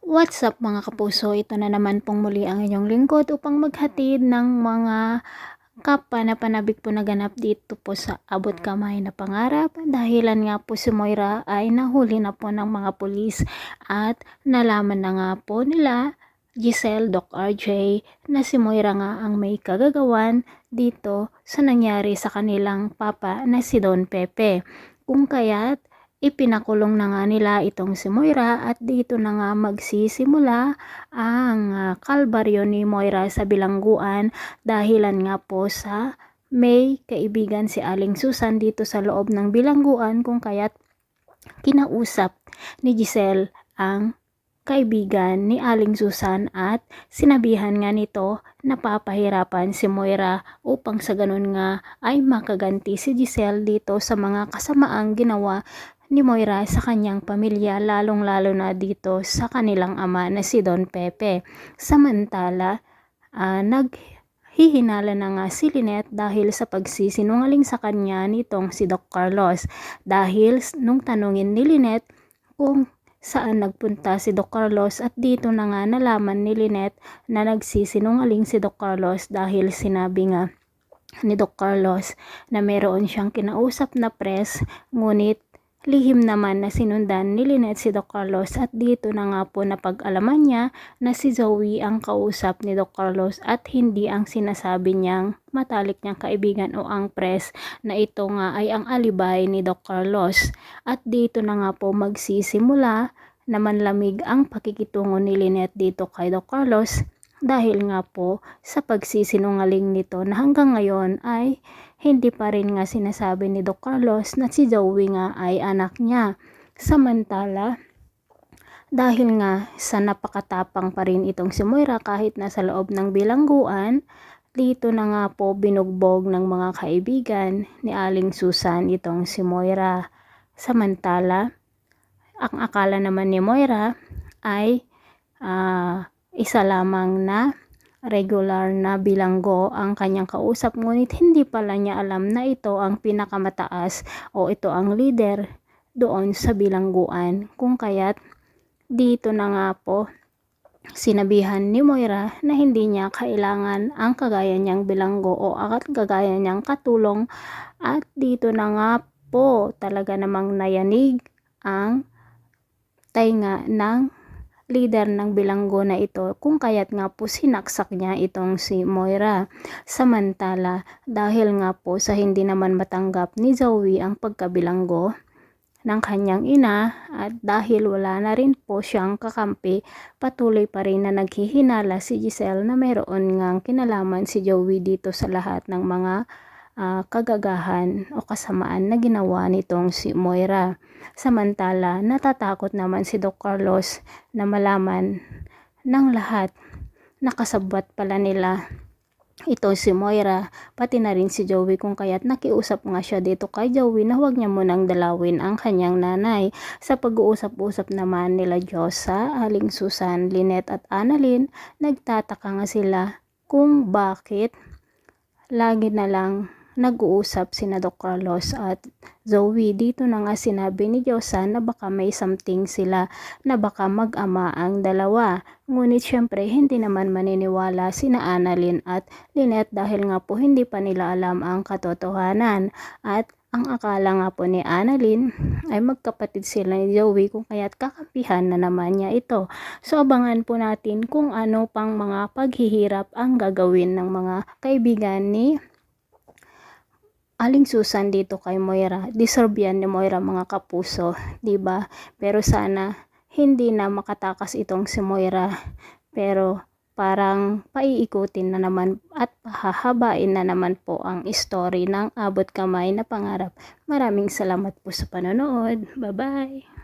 What's up mga kapuso? Ito na naman pong muli ang inyong lingkod upang maghatid ng mga po na ganap dito po sa abot kamay na pangarap. Dahilan nga po si Moira ay nahuli na po ng mga pulis at nalaman na nga po nila Giselle Doc RJ na si Moira nga ang may kagagawan dito sa nangyari sa kanilang papa na si Don Pepe. Kung kaya't ipinakulong na nga nila itong si Moira at dito na nga magsisimula ang uh, kalbaryo ni Moira sa bilangguan. Dahilan nga po sa may kaibigan si Aling Susan dito sa loob ng bilangguan kung kaya't kinausap ni Giselle ang kaibigan ni Aling Susan at sinabihan nga nito na papahirapan si Moira upang sa ganun nga ay makaganti si Giselle dito sa mga kasamaang ginawa ni Moira sa kanyang pamilya lalong-lalo na dito sa kanilang ama na si Don Pepe. Samantala, uh, naghihinala na nga si Lynette dahil sa pagsisinungaling sa kanya nitong si Doc Carlos. Dahil nung tanungin ni Lynette kung saan nagpunta si Doc Carlos at dito na nga nalaman ni Lynette na nagsisinungaling si Doc Carlos dahil sinabi nga ni Doc Carlos na meron siyang kinausap na press ngunit Lihim naman na sinundan ni Lynette si Doc Carlos at dito na nga po napag-alaman niya na si Zoe ang kausap ni Doc Carlos at hindi ang sinasabi niyang matalik niyang kaibigan o ang press na ito nga ay ang alibay ni Doc Carlos. At dito na nga po magsisimula naman lamig ang pakikitungo ni Lynette dito kay Doc Carlos dahil nga po sa pagsisinungaling nito na hanggang ngayon ay hindi pa rin nga sinasabi ni Doc Carlos na si Joey nga ay anak niya. Samantala, dahil nga sa napakatapang pa rin itong si Moira kahit nasa loob ng bilangguan, dito na nga po binugbog ng mga kaibigan ni Aling Susan itong si Moira. Samantala, ang akala naman ni Moira ay uh, isa lamang na regular na bilanggo ang kanyang kausap ngunit hindi pala niya alam na ito ang pinakamataas o ito ang leader doon sa bilangguan. Kung kaya't dito na nga po sinabihan ni Moira na hindi niya kailangan ang kagaya niyang bilanggo o akat kagaya niyang katulong. At dito na nga po talaga namang nayanig ang tainga ng leader ng bilanggo na ito kung kaya't nga po sinaksak niya itong si Moira. Samantala, dahil nga po sa hindi naman matanggap ni Zoe ang pagkabilanggo ng kanyang ina at dahil wala na rin po siyang kakampi, patuloy pa rin na naghihinala si Giselle na mayroon ngang kinalaman si Joey dito sa lahat ng mga uh, kagagahan o kasamaan na ginawa nitong si Moira. Samantala, natatakot naman si Doc Carlos na malaman ng lahat nakasabwat pala nila ito si Moira, pati na rin si Joey kung kaya't nakiusap nga siya dito kay Joey na huwag niya munang dalawin ang kanyang nanay. Sa pag-uusap-usap naman nila Josa, Aling Susan, Lynette at Annalyn, nagtataka nga sila kung bakit lagi na lang nag-uusap sina Doc Carlos at Zoe. Dito na nga sinabi ni Diyosa na baka may something sila na baka mag-ama ang dalawa. Ngunit syempre hindi naman maniniwala sina Annalyn at Lynette dahil nga po hindi pa nila alam ang katotohanan. At ang akala nga po ni Annalyn ay magkapatid sila ni Joey kung kaya't kakampihan na naman niya ito. So abangan po natin kung ano pang mga paghihirap ang gagawin ng mga kaibigan ni Aling Susan dito kay Moira. Deserve yan ni Moira mga kapuso, 'di ba? Pero sana hindi na makatakas itong si Moira. Pero parang paiikutin na naman at pahahabain na naman po ang story ng abot kamay na pangarap. Maraming salamat po sa panonood. Bye-bye!